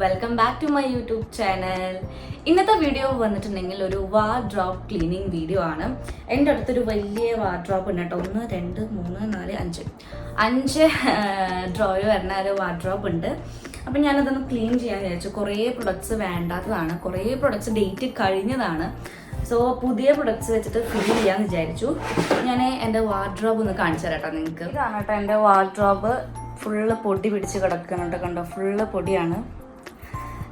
Welcome back to my YouTube channel ഇന്നത്തെ video വന്നിട്ടുണ്ടെങ്കിൽ ഒരു വാർഡ്രോപ്പ് ക്ലീനിങ് വീഡിയോ ആണ്. എന്റെ അടുത്തൊരു വലിയ വാർഡ്രോപ്പ് ഉണ്ട് കേട്ടോ. ഒന്ന് രണ്ട് മൂന്ന് നാല് അഞ്ച്. അഞ്ച് ഡ്രോയർ വരുന്ന ഒരു വാർഡ്രോപ്പ് ഉണ്ട്. അപ്പം ഞാനതൊന്ന് ക്ലീൻ ചെയ്യാൻ വിചാരിച്ചു. കുറേ പ്രൊഡക്ട്സ് വേണ്ടാത്തതാണ്. കുറേ പ്രൊഡക്ട്സ് ഡേറ്റ് കഴിഞ്ഞതാണ്. സോ പുതിയ പ്രൊഡക്ട്സ് വെച്ചിട്ട് ഫിൽ ചെയ്യാന്ന് വിചാരിച്ചു. ഞാൻ എന്റെ വാർഡ്രോബ് ഒന്ന് കാണിച്ചു തരാം നിങ്ങൾക്ക് ഇതാണ് കേട്ടോ എന്റെ വാർഡ്രോബ് ഫുള്ള് പൊടി പിടിച്ച് കിടക്കുന്നുണ്ട് കണ്ടോ? ഫുള്ള് പൊടിയാണ്.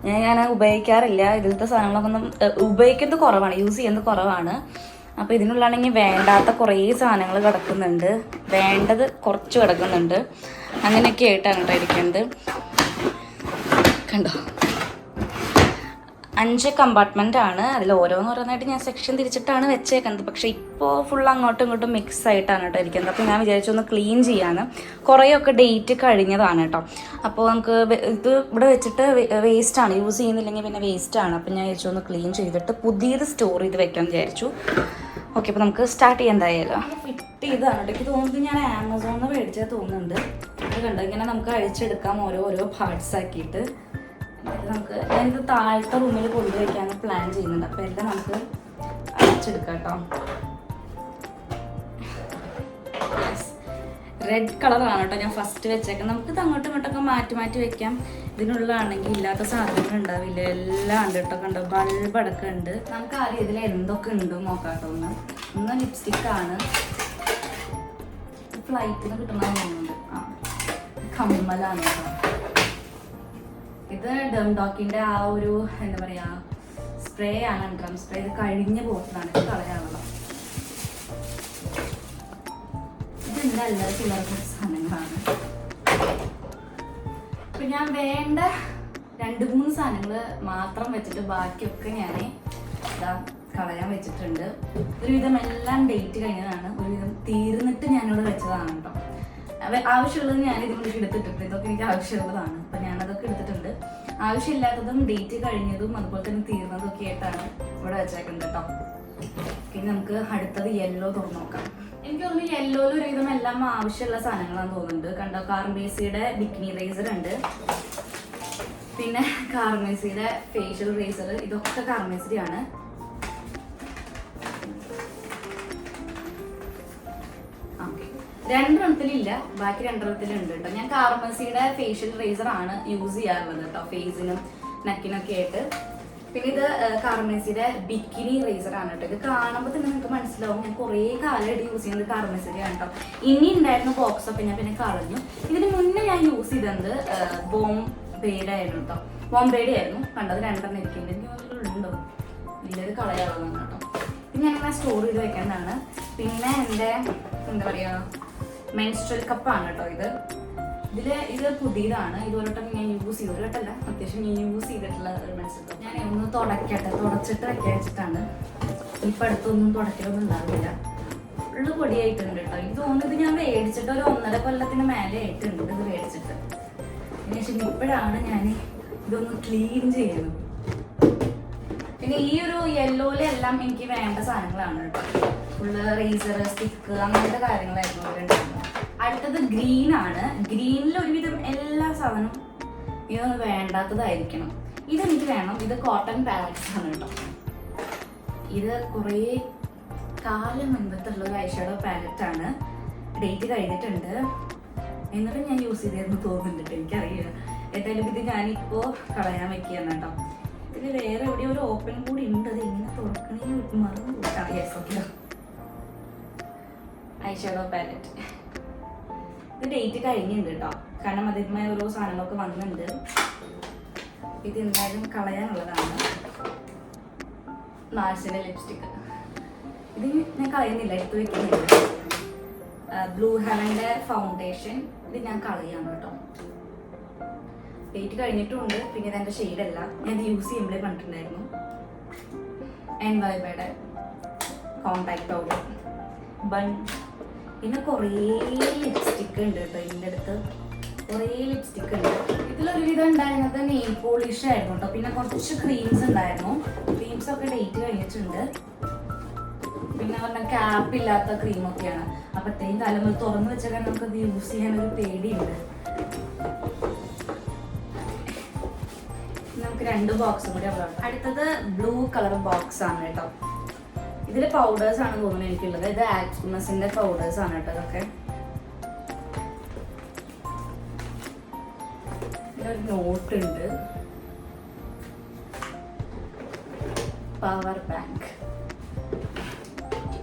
ഞാൻ ഉപയോഗിക്കാറില്ല. ഇതിലത്തെ സാധനങ്ങളൊക്കെ ഒന്നും ഉപയോഗിക്കുന്നത് കുറവാണ്. യൂസ് ചെയ്യുന്നത് കുറവാണ്. അപ്പോൾ ഇതിനുള്ളാണെങ്കിൽ വേണ്ടാത്ത കുറേ സാധനങ്ങൾ കിടക്കുന്നുണ്ട്. വേണ്ടത് കുറച്ച് കിടക്കുന്നുണ്ട്. അങ്ങനെയൊക്കെ ആയിട്ടാണ് കേട്ടോ ഇരിക്കുന്നത്. കണ്ടോ? അഞ്ച് കമ്പാർട്ട്മെന്റ് ആണ്. അതിൽ ഓരോന്നോരോന്നായിട്ട് ഞാൻ സെക്ഷൻ തിരിച്ചിട്ടാണ് വെച്ചേക്കുന്നത്. പക്ഷേ ഇപ്പോൾ ഫുൾ അങ്ങോട്ടും ഇങ്ങോട്ടും മിക്സ് ആയിട്ടാണ് കേട്ടോ ഇരിക്കുന്നത്. അപ്പോൾ ഞാൻ വിചാരിച്ചു ഒന്ന് ക്ലീൻ ചെയ്യാന്ന്. കുറേയൊക്കെ ഡേറ്റ് കഴിഞ്ഞതാണ് കേട്ടോ. അപ്പോൾ നമുക്ക് ഇത് ഇവിടെ വെച്ചിട്ട് വേസ്റ്റ് ആണ്. യൂസ് ചെയ്യുന്നില്ലെങ്കിൽ പിന്നെ വേസ്റ്റ് ആണ്. അപ്പോൾ ഞാൻ വിചാരിച്ചു ഒന്ന് ക്ലീൻ ചെയ്തിട്ട് പുതിയത് സ്റ്റോർ ചെയ്ത് വെക്കാൻ വിചാരിച്ചു. ഓക്കെ അപ്പോൾ നമുക്ക് സ്റ്റാർട്ട് ചെയ്യാൻ എന്തായാലും. കേട്ടോ. എനിക്ക് തോന്നുന്നത് ഞാൻ ആമസോണിൽ മേടിച്ചാൽ തോന്നുന്നുണ്ട്. അത് കണ്ടോ? ഇങ്ങനെ നമുക്ക് അഴിച്ചെടുക്കാം ഓരോ ഓരോ പാർട്സ് ആക്കിയിട്ട്. നമുക്ക് ഞാനിത് താഴത്തെ റൂമിൽ കൊണ്ടുവയ്ക്കാൻ പ്ലാൻ ചെയ്യുന്നുണ്ട്. അപ്പോൾ എല്ലാം നമുക്ക് അടിച്ചെടുക്കാം കേട്ടോ. റെഡ് കളറാണ് കേട്ടോ ഞാൻ ഫസ്റ്റ് വെച്ചേക്കാം നമുക്ക് ഇത് അങ്ങോട്ടും ഇങ്ങോട്ടൊക്കെ മാറ്റി മാറ്റി വെക്കാം. ഇതിനുള്ളതാണെങ്കിൽ ഇല്ലാത്ത സാധനങ്ങൾ ഉണ്ടാവില്ല. എല്ലാം ഉണ്ട് കേട്ടോ കണ്ടോ? ബൾബ് അടക്കം ഉണ്ട്. നമുക്ക് ആദ്യം ഇതിൽ എന്തൊക്കെ ഉണ്ട് നോക്കാം കേട്ടോ ഒന്ന്. ഒന്ന് ലിപ്സ്റ്റിക് ആണ്. ഫ്ലൈറ്റിൽ നിന്ന് തോന്നുന്നുണ്ട്. ആ കമ്മലാണ് കേട്ടോ. ഇത് ഡംഡോക്കിന്റെ ആ ഒരു എന്താ പറയാ സ്പ്രേ ആണ് ഡ്രം സ്പ്രേ ഇത് കഴിഞ്ഞ ബോട്ടിലാണ് ഇത് കളയാനുള്ളത് ഇത് എല്ലാ സാധനങ്ങളാണ്. ഞാൻ വേണ്ട രണ്ട് മൂന്ന് സാധനങ്ങൾ മാത്രം വെച്ചിട്ട് ബാക്കിയൊക്കെ ഞാൻ ഇതാ കളയാൻ വെച്ചിട്ടുണ്ട്. ഒരുവിധം എല്ലാം ഡേറ്റ് കഴിഞ്ഞതാണ്. ഒരുവിധം തീർന്നിട്ട് ഞാനിവിടെ വെച്ചതാണ് കേട്ടോ ആവശ്യമുള്ളത് ഞാൻ ഇതിനുള്ളിൽ എടുത്തിട്ടുണ്ട് ഇതൊക്കെ എനിക്ക് ആവശ്യമുള്ളതാണ്. ആവശ്യമില്ലാത്തതും ഡേറ്റ് കഴിഞ്ഞതും അതുപോലെ തന്നെ തീർന്നതും ഒക്കെ ആയിട്ടാണ് ഇവിടെ വെച്ചേക്കുന്നത് കേട്ടോ ഇനി നമുക്ക് അടുത്തത് യെല്ലോ തുറന്നു നോക്കാം. എനിക്ക് തോന്നുന്നു യെല്ലോയിൽ ഒരുവിധം എല്ലാം ആവശ്യമുള്ള സാധനങ്ങളാണ് തോന്നുന്നുണ്ട്. കണ്ടോ കാർമേസിയുടെ ബിക്കിനി റേസർ ഉണ്ട്. പിന്നെ കാർമേസിയുടെ ഫേഷ്യൽ റേസർ ഇതൊക്കെ കാർമേസിയാണ് രണ്ടെണ്ണത്തിലില്ല. ബാക്കി രണ്ടെണ്ണത്തിലുണ്ട് കേട്ടോ ഞാൻ കാർമസിയുടെ ഫേഷ്യൽ റേസർ ആണ് യൂസ് ചെയ്യാറുള്ളത് കേട്ടോ ഫേസിനും നെക്കിനൊക്കെ ആയിട്ട്. പിന്നെ ഇത് കാർമസിയുടെ ബിക്കിനി റേസർ ആണ് കേട്ടോ ഇത് കാണുമ്പോൾ തന്നെ നിങ്ങൾക്ക് മനസ്സിലാവും. ഞാൻ കുറേ കാലമായിട്ട് യൂസ് ചെയ്യുന്നത് കാർമസിയുടെ ആണ് കേട്ടോ ഇനി ഉണ്ടായിരുന്ന ബോക്സ് ഒക്കെ ഞാൻ പിന്നെ കളഞ്ഞു. ഇതിന് മുന്നേ ഞാൻ യൂസ് ചെയ്തത് ബോം ബേഡ് ആയിരുന്നു കേട്ടോ ബോം ബേഡ് ആയിരുന്നു. കണ്ടത് രണ്ടെണ്ണം ഇരിക്കുന്നുണ്ട്. ഉണ്ടോ ഇല്ല ഇത് കളയാവുന്നതാണ് കേട്ടോ ഇത് ഞാൻ സ്റ്റോർ ചെയ്ത് വെക്കേണ്ടതാണ് പിന്നെ എന്റെ എന്താ പറയുക മെൻസ്ട്രൽ കപ്പാണ് കേട്ടോ ഇത്. ഇതിൽ ഇത് പുതിയതാണ്. ഇത് ഒരു ഞാൻ യൂസ് ചെയ്തു. ഒരു വട്ടമല്ല അത്യാവശ്യം ഞാൻ യൂസ് ചെയ്തിട്ടുള്ള ഒരു മെൻസ്ട്രൽ കപ്പ് ഞാൻ ഒന്ന് തുടക്കട്ടെ തുടച്ചിട്ട് വെക്കാൻ വെച്ചിട്ടാണ് ഇപ്പം അടുത്തൊന്നും തുടക്കലൊന്നും ഉണ്ടാവില്ല. ഫുള്ള് പൊടിയായിട്ടുണ്ട് കേട്ടോ. എനിക്ക് തോന്നുന്നത് ഞാൻ മേടിച്ചിട്ട് ഒരു ഒന്നര കൊല്ലത്തിന് മേലെ ആയിട്ടുണ്ട് ഇത് മേടിച്ചിട്ട്. അതിനുശേഷം ഇപ്പോഴാണ് ഞാൻ ഇതൊന്ന് ക്ലീൻ ചെയ്യുന്നത്. പിന്നെ ഈ ഒരു യെല്ലോയിലെല്ലാം എനിക്ക് വേണ്ട സാധനങ്ങളാണ് കേട്ടോ. ഫുള്ള് റേസർ സ്റ്റിക്ക് അങ്ങനത്തെ കാര്യങ്ങളായിരുന്നു അടുത്തത് ഗ്രീൻ ആണ്. ഗ്രീനിൽ ഒരുവിധം എല്ലാ സാധനവും ഇതൊന്നും വേണ്ടാത്തതായിരിക്കണം. ഇതെനിക്ക് വേണം. ഇത് കോട്ടൺ പാലറ്റ്സ് ആണ് കേട്ടോ. ഇത് കുറേ കാലം മുൻപത്തുള്ള ഒരു ഐഷാഡോ പാലറ്റ് ആണ്. ഡേറ്റ് കഴിഞ്ഞിട്ടുണ്ട്. എന്നിട്ട് ഞാൻ യൂസ് ചെയ്തിരുന്നു തോന്നുന്നുണ്ട്. എനിക്കറിയില്ല. എന്തായാലും ഇത് ഞാനിപ്പോ കളയാൻ വെക്കുകയാണ് കേട്ടോ. ഇതിൽ വേറെ എവിടെയോ ഒരു ഓപ്പൺ കൂടി ഉണ്ട്. അത് എങ്ങനെ തുറക്കണേ മറന്നു യെസ് ഐഷാഡോ പാലറ്റ് ഇത് ഡേറ്റ് കഴിഞ്ഞിട്ടുണ്ട് കേട്ടോ കാരണം അതിന്മേ ഓരോ സാധനങ്ങളൊക്കെ വന്നിട്ടുണ്ട്. ഇത് എന്തായാലും കളയാനുള്ളതാണ്. നാഴ്സിന്റെ ലിപ്സ്റ്റിക് ഇത് ഞാൻ കളയുന്നില്ല എടുത്ത് വെക്കുന്നില്ല. ബ്ലൂ ഹെവന്റെ ഫൗണ്ടേഷൻ ഇത് ഞാൻ കളയാണ് കേട്ടോ ഡേറ്റ് കഴിഞ്ഞിട്ടുണ്ട് പിന്നെ ഇതെന്റെ ഷെയ്ഡല്ല ഞാൻ ഇത് യൂസ് ചെയ്യുമ്പോഴേ കണ്ടിട്ടുണ്ടായിരുന്നു. എൻ വൈബയുടെ കോമ്പാക്ട് പൗഡർ ബൺ പിന്നെ കുറേ ലിപ്സ്റ്റിക്ക് ഉണ്ട് കേട്ടോ ഇതിന്റെ അടുത്ത്. കുറേ ലിപ്സ്റ്റിക്ക് ഉണ്ട്. ഇതിലൊരുവിധം ഉണ്ടായിരുന്നത് നെയിൽ പോളിഷ് ആയിരുന്നു കേട്ടോ. പിന്നെ കുറച്ച് ക്രീംസ് ഉണ്ടായിരുന്നു. ക്രീംസ് ഒക്കെ ഡേറ്റ് കഴിഞ്ഞിട്ടുണ്ട്. പിന്നെ പറഞ്ഞ ക്യാപ്പ് ഇല്ലാത്ത ക്രീമൊക്കെയാണ് അപ്പൊ ഇത്രയും കാലം തുറന്നു വെച്ചാൽ നമുക്കത് യൂസ് ചെയ്യാൻ ഒരു പേടിയുണ്ട്. നമുക്ക് രണ്ട് ബോക്സും കൂടി അവിടെ. അടുത്തത് ബ്ലൂ കളർ ബോക്സ് ആണ് കേട്ടോ. ഇതിൽ പൗഡേഴ്സ് ആണ് തോന്നുന്നത് എനിക്കുള്ളത്. ഇത് ആക്സ്മസിന്റെ പൗഡേഴ്സ് ആണ് കേട്ടോ ഇതൊക്കെ. നോട്ട് ഉണ്ട്. പവർ ബാങ്ക്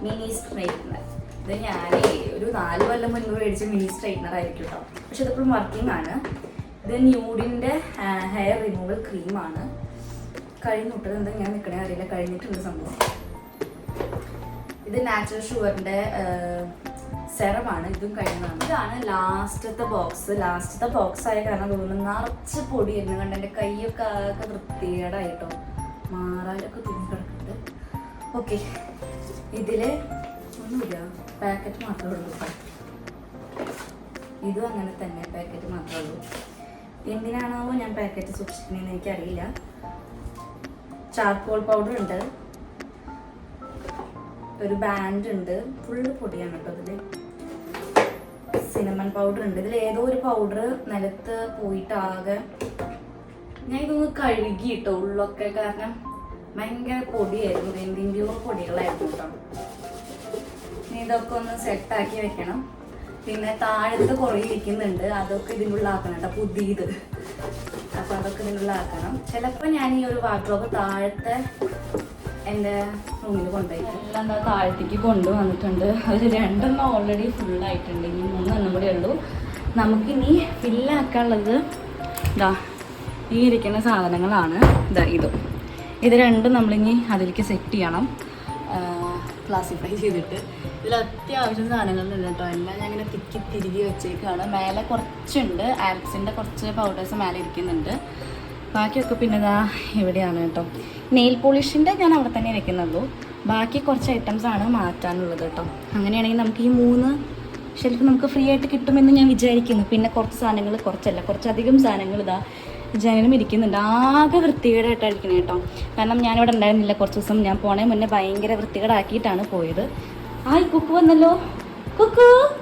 മിനി സ്ട്രൈറ്റ്നർ ഇത് ഞാൻ ഒരു നാല് കൊല്ലം മുൻപ് മേടിച്ച മിനി സ്ട്രൈറ്റ്നർ ആയിരിക്കും കേട്ടോ പക്ഷെ ഇതിപ്പോഴും വർക്കിംഗ് ആണ്. ഇത് ന്യൂഡിന്റെ ഹെയർ റിമൂവൽ ക്രീമാണ് കഴിഞ്ഞിട്ടത് എന്താ ഞാൻ നിൽക്കണേ അറിയില്ല. കഴിഞ്ഞിട്ടുണ്ട് സംഭവം. ഇത് നാച്ചുറൽ ഷുഗറിന്റെ സെറമാണ് ഇതും കഴിഞ്ഞതാണ് ഇതാണ് ലാസ്റ്റത്തെ ബോക്സ് ലാസ്റ്റത്തെ ബോക്സ് ആയ കാരണം തോന്നുന്നു നിറച്ച് കണ്ട കണ്ട് എന്റെ കൈയൊക്കെ ആകെ വൃത്തികേടായിട്ടോ. മാറാലൊക്കെ തുണിക്കിടക്കുന്നുണ്ട് ഓക്കെ ഇതിൽ ഒന്നുമില്ല. പാക്കറ്റ് മാത്രമേ ഉള്ളൂ ഇതും അങ്ങനെ തന്നെ. പാക്കറ്റ് മാത്രമേ ഉള്ളൂ. എന്തിനാണോ ഞാൻ പാക്കറ്റ് സൂക്ഷിക്കുന്നതെന്ന് എനിക്കറിയില്ല. ചാർക്കോൾ പൗഡർ ഉണ്ട്. ഒരു ബാൻഡ് ഉണ്ട് ഫുള്ള് പൊടിയാണ് കേട്ടോ ഇതിൽ. സിനമൺ പൗഡർ ഉണ്ട്. ഇതിൽ ഏതോ ഒരു പൗഡർ നിലത്ത് പോയിട്ടാകെ ഞാൻ ഇതൊന്ന് കഴുകി കേട്ടോ ഉള്ളൊക്കെ. കാരണം ഭയങ്കര പൊടിയായിരുന്നു. എന്തിന്റെയോ പൊടികളായിരുന്നു കേട്ടോ. ഇതൊക്കെ ഒന്ന് സെറ്റാക്കി വെക്കണം. പിന്നെ താഴത്ത് കുറേ ഇരിക്കുന്നുണ്ട്. അതൊക്കെ ഇതിനുള്ള ആക്കണം കേട്ടോ. പുതിയത്. അപ്പൊ അതൊക്കെ ഇതിനുള്ള ആക്കണം. ചിലപ്പോൾ ഞാൻ ഈ ഒരു വാർഡ്രോബ് താഴത്തെ എന്റെ റൂമിൽ കൊണ്ടുപോയി എല്ലാം എന്താ താഴത്തേക്ക് കൊണ്ടുവന്നിട്ടുണ്ട്. അത് രണ്ടെണ്ണം ഓൾറെഡി ഫുള്ളായിട്ടുണ്ട് ഇനി മൂന്നെണ്ണം കൂടെ ഉള്ളൂ. നമുക്കിനി ഫില്ലാക്കാനുള്ളത് ഇതാ ഈ ഇരിക്കുന്ന സാധനങ്ങളാണ്. ഇതാ ഇതും. ഇത് രണ്ടും നമ്മളിനി അതിലേക്ക് സെറ്റ് ചെയ്യണം. ക്ലാസിഫൈ ചെയ്തിട്ട്. ഇതിൽ അത്യാവശ്യം സാധനങ്ങളുണ്ട് കേട്ടോ. എല്ലാം ഞാൻ ഇങ്ങനെ തിക്കി തിരികെ വെച്ചേക്കാണ്. മേലെ കുറച്ചുണ്ട്. ആൽപ്സിന്റെ കുറച്ച് പൗഡേഴ്സ് മേലെ ഇരിക്കുന്നുണ്ട്. ബാക്കിയൊക്കെ പിന്നെ ഇതാ ഇവിടെയാണ് കേട്ടോ. നെയിൽ പോളിഷിന്റെ ഞാൻ അവിടെ തന്നെ വെക്കുന്നുള്ളൂ. ബാക്കി കുറച്ച് ഐറ്റംസ് ആണ് മാറ്റാനുള്ളത് കേട്ടോ. അങ്ങനെയാണെങ്കിൽ നമുക്ക് ഈ മൂന്ന് ഷെൽഫ് നമുക്ക് ഫ്രീ ആയിട്ട് കിട്ടുമെന്ന് ഞാൻ വിചാരിക്കുന്നു. പിന്നെ കുറച്ച് സാധനങ്ങൾ കുറച്ചല്ല കുറച്ചധികം സാധനങ്ങൾ ഇതാ ജനലും ഇരിക്കുന്നുണ്ട്. ആകെ വൃത്തികേടായിട്ടായിരിക്കണം കേട്ടോ. കാരണം ഞാനിവിടെ ഉണ്ടായിരുന്നില്ല കുറച്ച് ദിവസം. ഞാൻ പോണേ മുന്നേ ഭയങ്കര വൃത്തികേടാക്കിയിട്ടാണ് പോയത്. ആയി കുക്കു വന്നല്ലോ. കുക്കു!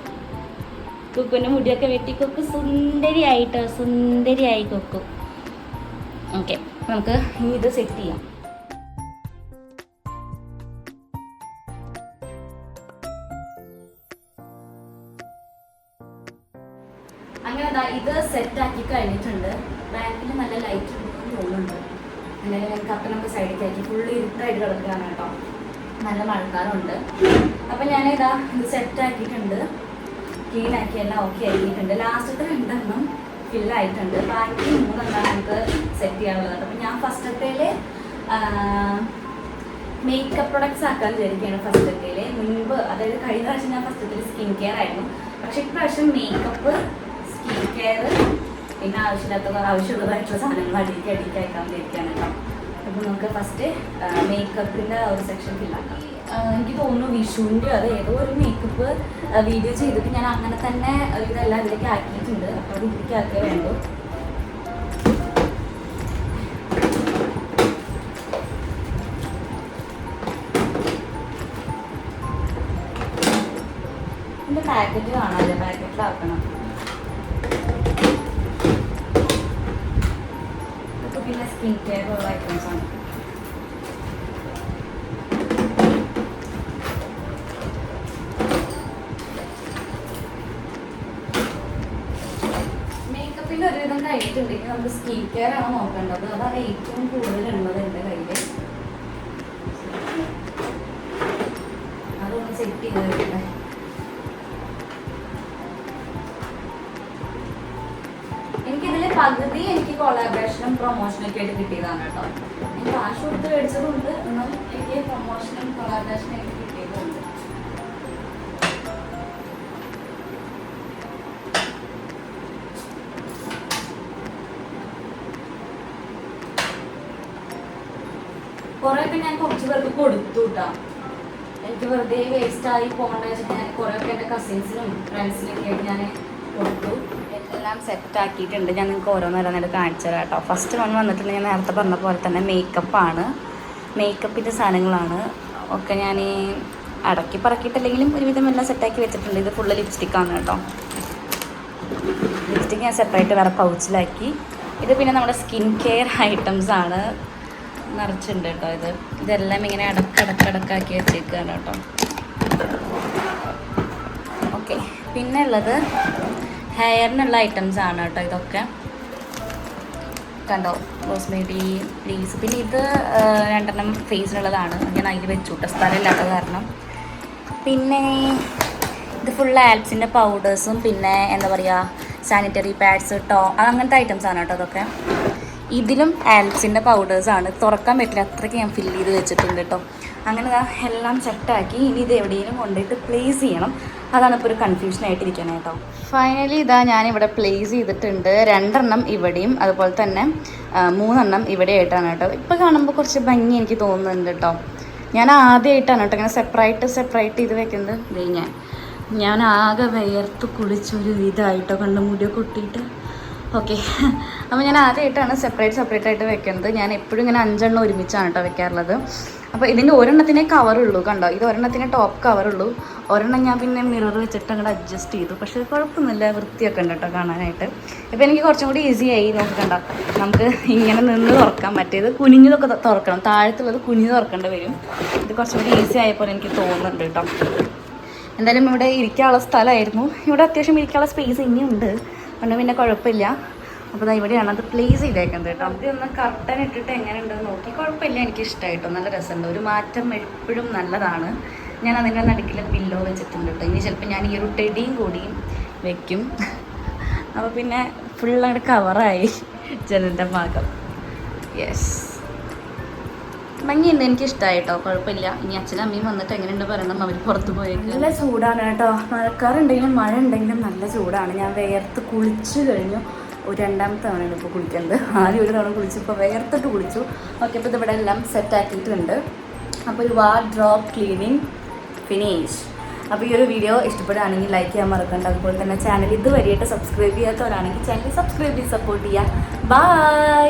കുക്കുവിന്റെ മുടിയൊക്കെ വെട്ടി. കുക്കു സുന്ദരിയായിട്ടോ സുന്ദരിയായി കുക്കു. ഓക്കെ നമുക്ക് ഇത് സെറ്റ് ചെയ്യാം. അങ്ങനെ ദാ ഇത് സെറ്റ് ആക്കി കഴിഞ്ഞിട്ടുണ്ട്. ബാക്കിൽ നല്ല ലൈറ്റ് തോന്നുന്നുണ്ട് അങ്ങനെ ഞാൻ കപ്പനൊക്കെ സൈഡിലേക്ക് ആക്കി. ഫുള്ള് ഇരുട്ടായിട്ട് കിടക്കുകയാണ് കേട്ടോ. നല്ല മഴക്കാറുണ്ട് അപ്പം ഞാൻ ഇതാ ഇത് സെറ്റ് ആക്കിയിട്ടുണ്ട്. ക്ലീൻ ആക്കി എല്ലാം ഓക്കെ ആക്കിയിട്ടുണ്ട്. ലാസ്റ്റത്തെ രണ്ടെണ്ണം ഫില്ലായിട്ടുണ്ട് ബാക്കി മൂന്നെണ്ണം നമുക്ക് സെറ്റ് ചെയ്യാനുള്ളത് അപ്പം ഞാൻ ഫസ്റ്റത്തേൽ മേക്കപ്പ് പ്രൊഡക്ട്സ് ആക്കാൻ വിചാരിക്കുകയാണ് ഫസ്റ്റത്തേൽ മുൻപ് അതായത് കഴിഞ്ഞ പ്രാവശ്യം ഞാൻ ഫസ്റ്റത്തിൽ സ്കിൻ കെയർ ആയിരുന്നു. പക്ഷെ ഇപ്രാവശ്യം മേക്കപ്പ് കെയർ പിന്നെ ആവശ്യമില്ലാത്ത ആവശ്യമുള്ളതായിട്ടുള്ള സാധനങ്ങൾ അടിക്ക് അടിക്ക് അയക്കാൻ കേട്ടോ. അപ്പോൾ നമുക്ക് ഫസ്റ്റ് മേക്കപ്പിന്റെ ഒരു സെക്ഷൻ ഫില്ലാക്കാം എനിക്ക് തോന്നുന്നു വിഷുവിന്റെ അത് ഏതോ ഒരു മേക്കപ്പ് വീഡിയോ ചെയ്തിട്ട് ഞാൻ അങ്ങനെ തന്നെ ഇതെല്ലാം ഇതിലേക്ക് ആക്കിയിട്ടുണ്ട്. അപ്പോൾ ഇതിലേക്ക് ആക്കിയേ വേണ്ടൂ പാക്കറ്റ് കാണാമല്ലോ പാക്കറ്റിലാക്കണം സ്കിൻ കെയർ ഉള്ള ഐറ്റംസ് ആണ് മേക്കപ്പിന്റെ ഒരുവിധം കഴിഞ്ഞിട്ടുണ്ടെങ്കിൽ നമുക്ക് സ്കിൻ കെയർ ആണ് നോക്കേണ്ടത്. അതാണ് ഏറ്റവും കൂടുതൽ ഉള്ളത് എന്റെ കയ്യിൽ. പകുതി എനിക്ക് കൊളാബറേഷനും പ്രൊമോഷനും ഒക്കെ ആയിട്ട് കിട്ടിയതാണ് കേട്ടോ. എനിക്ക് കാശ് കൊടുത്ത് മേടിച്ചതുകൊണ്ട് എന്നാൽ എനിക്ക് പ്രൊമോഷനും കൊളാബറേഷനും എനിക്ക് കിട്ടിയതുണ്ട്. കുറെയൊക്കെ ഞാൻ കുറച്ച് പേർക്ക് കൊടുത്തു കേട്ടോ. എനിക്ക് വെറുതെ വേസ്റ്റ് ആയി പോകേണ്ട വെച്ചിട്ട് ഞാൻ ഒക്കെ എന്റെ കസിൻസിനും ഫ്രണ്ട്സിനൊക്കെ ആയിട്ട് ഞാൻ കൊടുത്തു. എല്ലാം സെറ്റ് ആക്കിയിട്ടുണ്ട്. ഞാൻ നിങ്ങൾക്ക് ഓരോന്നോരോന്നായിട്ട് കാണിച്ചു തരാം കേട്ടോ. ഫസ്റ്റ് വൺ വന്നിട്ടുണ്ട് ഞാൻ നേരത്തെ പറഞ്ഞ പോലെ തന്നെ മേക്കപ്പാണ് മേക്കപ്പിന്റെ സാധനങ്ങളാണ്. ഒക്കെ ഞാൻ ഈ അടക്കി പറക്കിയിട്ടില്ലെങ്കിലും ഒരുവിധം എല്ലാം സെറ്റാക്കി വെച്ചിട്ടുണ്ട്. ഇത് ഫുള്ള് ലിപ്സ്റ്റിക്കാണ് കേട്ടോ. ലിപ്സ്റ്റിക്ക് ഞാൻ സെപ്പറേറ്റ് വേറെ പൗച്ചിലാക്കി ഇത് പിന്നെ നമ്മുടെ സ്കിൻ കെയർ ഐറ്റംസ് ആണ്. നിറച്ചുണ്ട് കേട്ടോ ഇത്. ഇതെല്ലാം ഇങ്ങനെ അടക്കടക്കടക്കാക്കി വെച്ചേക്കാണ് കേട്ടോ. ഓക്കെ പിന്നെ ഉള്ളത് ഹെയറിനുള്ള ഐറ്റംസ് ആണ് കേട്ടോ ഇതൊക്കെ. കണ്ടോ? റോസ്മേരി ലീവ്സ് പിന്നെ ഇത് രണ്ടെണ്ണം ഫേസിനുള്ളതാണ്. ഞാൻ അതിൽ വെച്ചു കേട്ടോ സ്ഥലമില്ലാത്ത കാരണം. പിന്നെ ഇത് ഫുൾ ആൽപ്സിന്റെ പൗഡേഴ്സും പിന്നെ എന്താ പറയുക സാനിറ്ററി പാഡ്സ് ടോ അങ്ങനത്തെ ഐറ്റംസ് ആണ് കേട്ടോ അതൊക്കെ ഇതിലും ആൽപ്സിന്റെ പൗഡേഴ്സാണ് തുറക്കാൻ പറ്റില്ല. അത്രയ്ക്ക് ഞാൻ ഫില്ല് ചെയ്ത് വെച്ചിട്ടുണ്ട് കേട്ടോ. അങ്ങനെ എല്ലാം സെറ്റാക്കി ഇനി ഇത് എവിടെയെങ്കിലും കൊണ്ടുപോയിട്ട് പ്ലേസ് ചെയ്യണം. അതാണ് ഇപ്പോൾ ഒരു കൺഫ്യൂഷൻ ആയിട്ടിരിക്കണേ കേട്ടോ. ഫൈനലി ഇതാ ഞാനിവിടെ പ്ലേസ് ചെയ്തിട്ടുണ്ട്. രണ്ടെണ്ണം ഇവിടെയും അതുപോലെ തന്നെ മൂന്നെണ്ണം ഇവിടെ ആയിട്ടാണ് കേട്ടോ. ഇപ്പോൾ കാണുമ്പോൾ കുറച്ച് ഭംഗി എനിക്ക് തോന്നുന്നുണ്ട് കേട്ടോ. ഞാൻ ആദ്യമായിട്ടാണ് കേട്ടോ ഇങ്ങനെ സെപ്പറേറ്റ് സെപ്പറേറ്റ് ചെയ്ത് വെക്കുന്നത്. ഞാൻ ഞാൻ ആകെ വിയർത്ത് കുളിച്ചൊരു ഇതായിട്ടോ കണ്ണു മുടിയൊക്കെ കൊട്ടിയിട്ട്. ഓക്കെ അപ്പോൾ ഞാൻ ആദ്യമായിട്ടാണ് സെപ്പറേറ്റ് സെപ്പറേറ്റ് ആയിട്ട് വെക്കുന്നത്. ഞാൻ എപ്പോഴും ഇങ്ങനെ അഞ്ചെണ്ണം ഒരുമിച്ചാണ് കേട്ടോ വെക്കാറുള്ളത്. അപ്പോൾ ഇതിന്റെ ഒരെണ്ണത്തിനെ കവറുള്ളൂ കണ്ടോ? ഇത് ഒരെണ്ണത്തിനെ ടോപ്പ് കവറുള്ളൂ ഒരെണ്ണം ഞാൻ പിന്നെ മിറർ വെച്ചിട്ട് അങ്ങോട്ട് അഡ്ജസ്റ്റ് ചെയ്തു. പക്ഷേ കുഴപ്പമൊന്നുമില്ല വൃത്തിയൊക്കെ ഉണ്ട് കേട്ടോ കാണാനായിട്ട്. ഇപ്പോൾ എനിക്ക് കുറച്ചും കൂടി ഈസി ആയി നോക്കണ്ട നമുക്ക് ഇങ്ങനെ നിന്ന് തുറക്കാൻ മറ്റേത് കുനിഞ്ഞതൊക്കെ തുറക്കണം. താഴത്തുള്ളത് കുനിഞ്ഞ് തുറക്കേണ്ടി വരും. ഇത് കുറച്ചും കൂടി ഈസി ആയപ്പോൾ എനിക്ക് തോന്നുന്നുണ്ട് കേട്ടോ. എന്തായാലും ഇവിടെ ഇരിക്കാനുള്ള സ്ഥലമായിരുന്നു. ഇവിടെ അത്യാവശ്യം ഇരിക്കാനുള്ള സ്പേസ് ഇനിയുണ്ട്. അതുകൊണ്ട് പിന്നെ കുഴപ്പമില്ല. അപ്പോൾ ദാ ഇവിടെയാണ് അത് പ്ലേസ് ചെയ്തേക്കുന്നത് കേട്ടോ. ഒന്ന് കർട്ടൻ ഇട്ടിട്ട് എങ്ങനെയുണ്ടെന്ന് നോക്കി. കുഴപ്പമില്ല എനിക്ക് ഇഷ്ടമായിട്ടോ നല്ല രസമുണ്ട്. ഒരു മാറ്റം എപ്പോഴും നല്ലതാണ്. ഞാൻ അതിന്റെ നടുക്കിൽ പില്ലോ വെച്ചിട്ടുണ്ട് കേട്ടോ. ഇനി ചിലപ്പോൾ ഞാൻ ഈ ഒരു ടെടിയും കൂടിയും വെക്കും. അപ്പോൾ പിന്നെ ഫുള്ളായിട്ട് കവറായി ജനലിന്റെ ഭാഗം. യെസ് ഭംഗിയുണ്ട്. എനിക്ക് ഇഷ്ടമായിട്ടോ കുഴപ്പമില്ല. ഇനി അച്ഛനും അമ്മയും വന്നിട്ട് എങ്ങനെയുണ്ട് പറയണം അവർ പുറത്ത് പോയേക്കും. നല്ല ചൂടാണ് കേട്ടോ. മഴക്കാറുണ്ടെങ്കിലും മഴ ഉണ്ടെങ്കിലും നല്ല ചൂടാണ്. ഞാൻ വേർത്ത് കുളിച്ചു കഴിഞ്ഞു. ഒരു രണ്ടാമത്തെ തവണയാണ് ഇപ്പോൾ കുളിക്കുന്നത്. ആദ്യം ഒരു തവണ കുളിച്ചു ഇപ്പോൾ വേർത്തിട്ട് കുളിച്ചു. ഓക്കെ ഇപ്പോൾ ഇവിടെ എല്ലാം സെറ്റ് ആക്കിയിട്ടുണ്ട്. അപ്പോൾ ഒരു വാർ ഡ്രോപ്പ് ക്ലീനിങ് ഫിനിഷ് അപ്പോൾ ഈ ഒരു വീഡിയോ ഇഷ്ടപ്പെടുകയാണെങ്കിൽ ലൈക്ക് ചെയ്യാൻ മറക്കണ്ട. അതുപോലെ തന്നെ ചാനൽ ഇതുവരെയായിട്ട് സബ്സ്ക്രൈബ് ചെയ്യാത്തവരാണെങ്കിൽ ചാനൽ സബ്സ്ക്രൈബ് ചെയ്ത് സപ്പോർട്ട് ചെയ്യുക ബൈ